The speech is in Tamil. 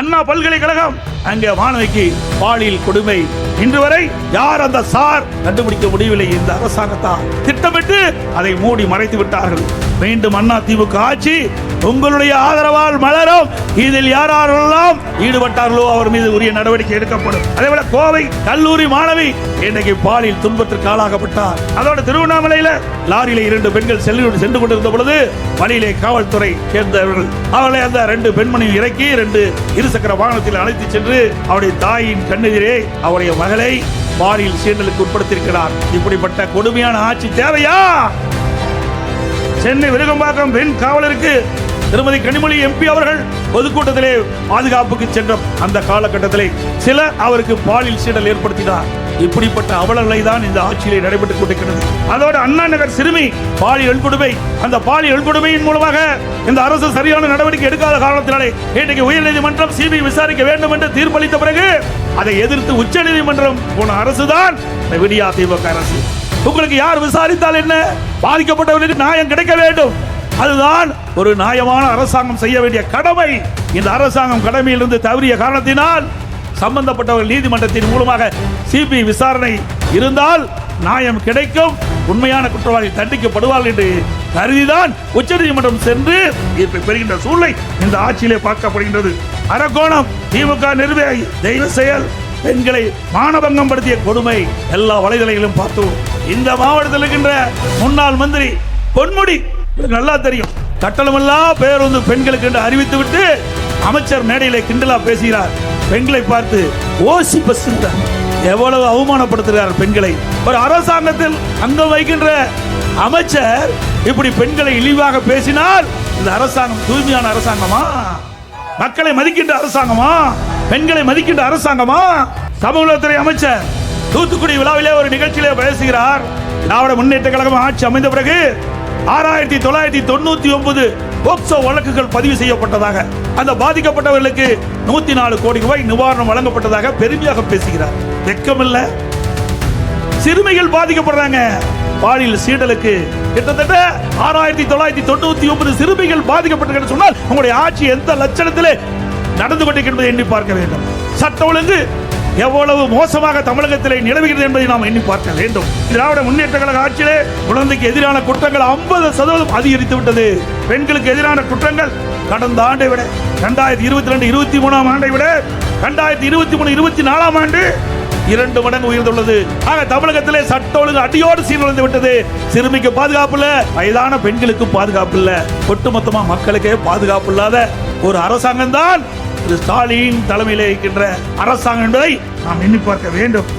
அண்ணா பல்கலைக்கழகம் அங்கே மாணவிக்கு பாலியல் கொடுமை. இன்று வரை யார் அந்த சார்? கண்டுபிடிக்க முடியவில்லை இந்த அரசாங்கத்தால். திட்டமிட்டு அதை மூடி மறைத்து விட்டார்கள். மீண்டும் அண்ணா திமுக ஆட்சி உங்களுடைய ஆதரவால் மலரும். இதில் யாரெல்லாம் ஈடுபட்டார்களோ அவர் மீது உரிய நடவடிக்கை எடுக்கப்படும். அதேபோல கோவை கல்லூரி மாணவி இன்றைக்கு பாலியல் துன்பத்திற்கு ஆளாகப்பட்டார். அதோட திருவண்ணாமலையில லாரியில இரண்டு பெண்கள் செல்லு சென்று கொண்டிருந்த பொழுது வழியிலே காவல்துறை சேர்ந்தவர்கள் அவர்களை அந்த ரெண்டு பெண்மணியும் இறக்கி ரெண்டு இருசக்கர வாகனத்தில் அழைத்து சென்று அவருடைய தாயின் கண்ணெதிரே அவருடைய மகளை பாலியல் சீண்டலுக்கு உட்படுத்தியிருக்கிறார். இப்படிப்பட்ட கொடுமையான ஆட்சி தேவையா? சென்னை விருகம்பாக்கம் பெண் காவலருக்கு திருமதி கனிமொழி எம்பி அவர்கள் பொதுக்கூட்டத்திலே பாதுகாப்புக்கு சென்ற அந்த காலகட்டத்திலே சில அவருக்கு பாலியல் சீடல் ஏற்படுத்தினார். இப்படிப்பட்ட அவலங்களை தான் இந்த ஆட்சியிலே நடைபெற்றுக் கொண்டிருக்கிறது. அதோடு அண்ணா நகர் சிறுமி பாலியல் கொடுமை அந்த பாலியல் கொடுமையின் மூலமாக இந்த அரசு சரியான நடவடிக்கை எடுக்காத காரணத்தினாலே இன்றைக்கு உயர்நீதிமன்றம் சிபிஐ விசாரிக்க வேண்டும் என்று தீர்ப்பளித்த பிறகு அதை எதிர்த்து உச்சநீதிமன்றம் போன அரசுதான் இந்த விடியா திமுக அரசு. உங்களுக்கு யார் விசாரித்தால் என்ன? பாதிக்கப்பட்டவர்களுக்கு நியாயம் கிடைக்க வேண்டும். அதுதான் ஒரு நியாயமான அரசாங்கம் செய்ய வேண்டிய கடமை. இந்த அரசாங்கம் கடமையிலிருந்து தவறிய காரணத்தினால் சம்பந்தப்பட்டவர்கள் நீதிமன்றத்தின் மூலமாக சிபிஐ விசாரணை இருந்தால் நியாயம் கிடைக்கும். உண்மையான குற்றவாளி தண்டிக்கப்படுவார் என்று கருதிதான் உச்சநீதிமன்றம் சென்று தீர்ப்பை பெறுகின்ற சூழ்நிலை இந்த ஆட்சியிலே பார்க்கப்படுகின்றது. அரக்கோணம் திமுக நிர்வாகி தெய்வ செயல். பெண்களை மானபங்கம் படுத்திய கொடுமை எல்லா வலைதளங்களிலும் பார்த்தோம் இந்த மாவட்டத்தில் இருக்கின்ற முன்னாள் மந்திரி பொன்முடி. நல்லா தெரியும். கட்டணமெல்லாம் பேருந்து பெண்களுக்கு என்று அறிவித்து விட்டு அமைச்சர் மேடையில கிண்டலா பேசுகிறார். பெண்களை பார்த்து ஓசி பஸ் எவ்வளவு அவமானப்படுத்துகிறார் பெண்களை. ஒரு அரசாங்கத்தில் அங்கம் வைக்கின்ற அமைச்சர் இப்படி பெண்களை இழிவாக பேசினால் இந்த அரசாங்கம் தூய்மையான அரசாங்கமா? மக்களை மதிக்கின்ற அரசாங்கமா? பெண்களை மதிக்கின்ற அரசாங்கமா? சமூகத்துறை அமைச்சர் தூத்துக்குடி விழாவிலே ஒரு நிகழ்ச்சியிலே பேசுகிறார். திராவிட முன்னேற்ற கழகம் ஆட்சி அமைந்த பிறகு ஆறாயிரத்தி தொள்ளாயிரத்தி தொண்ணூத்தி ஒன்பது போக்சோ வழக்குகள் பதிவு செய்யப்பட்டதாக அந்த பாதிக்கப்பட்டவர்களுக்கு நூத்தி நாலு கோடி ரூபாய் நிவாரணம் வழங்கப்பட்டதாக பெருமையாக பேசுகிறார். வெக்கமில்ல. சிறுமிகள் பாதிக்கப்படுறாங்க. பாலியல் சீடலுக்கு கிட்டத்தட்ட ஆறாயிரத்தி தொள்ளாயிரத்தி தொண்ணூத்தி ஒன்பது சிறுமிகள் பாதிக்கப்பட்டிருக்கிறது சொன்னால் உங்களுடைய ஆட்சி எந்த லட்சணத்திலே நடந்து கொண்டிருக்கிறது எண்ணி பார்க்க வேண்டும். சட்ட ஒழுங்கு எவ்வளவு மோசமாக தமிழகத்திலே நிலவுகிறது என்பதை நாம் எண்ணி பார்க்க வேண்டும். திராவிட முன்னேற்ற கழக ஆட்சியிலே குழந்தைக்கு எதிரான குற்றங்கள் ஐம்பது சதவீதம் அதிகரித்து விட்டது. பெண்களுக்கு எதிரான குற்றங்கள் கடந்த ஆண்டை விட ரெண்டாயிரத்தி இருபத்தி ரெண்டு இருபத்தி மூணாம் ஆண்டை விட ரெண்டாயிரத்தி இருபத்தி மூணு இருபத்தி நாலாம் ஆண்டு இரண்டு மடங்கு உயர்ந்துள்ளது. ஆக தமிழகத்திலே சட்ட ஒழுங்கு அடியோடு சீர்குலைந்து விட்டது. சிறுமிக்கு பாதுகாப்பு இல்ல வயதான பெண்களுக்கு பாதுகாப்பு இல்ல. ஒட்டுமொத்தமா மக்களுக்கே பாதுகாப்பு இல்லாத ஒரு அரசாங்கம் தான் ஸ்டாலின் தலைமையிலே இருக்கின்ற அரசாங்கம் என்பதை நாம் எண்ணி பார்க்க வேண்டும்.